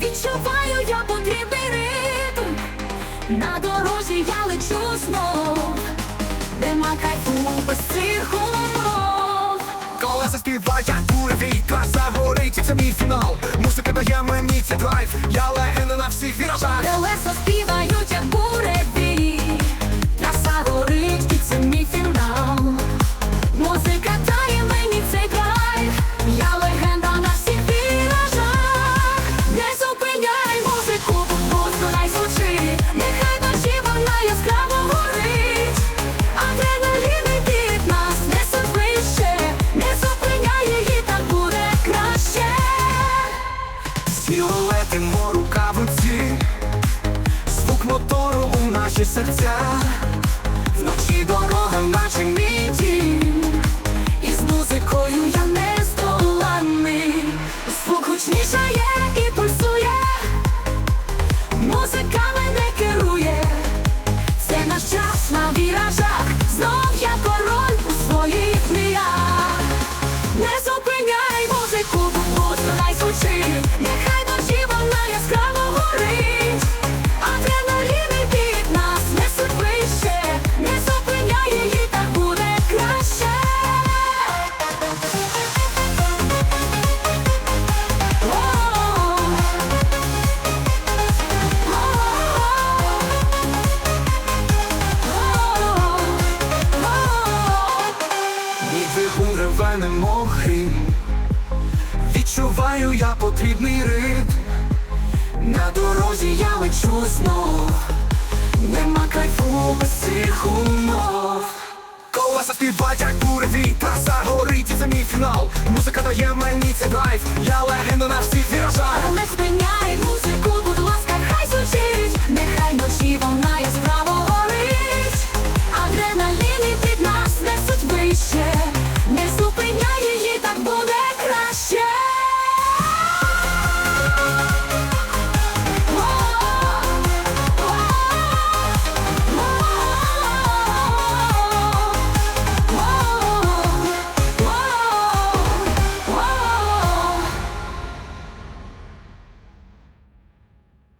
Відчуваю я потрібний ритм, на дорозі я лечу знов, нема кайфу без цих Колеса співають, як буревій, краса це мій фінал. Музика дає мені цей драйв, я легенда на всіх вірах. Наші серця. Не мокрим, відчуваю я потрібний ритм на дорозі я лечу знов, нема кайфу без цих умов. Колеса співать, як бури вітра, загорить, і це мій фінал. Музика дає мені цей драйв, я легенда на всіх віражах. Не спиняй музику, будь ласка, хай звучить, нехай ночі вона яскраво горить, Адреналіни і під нас несуть вище.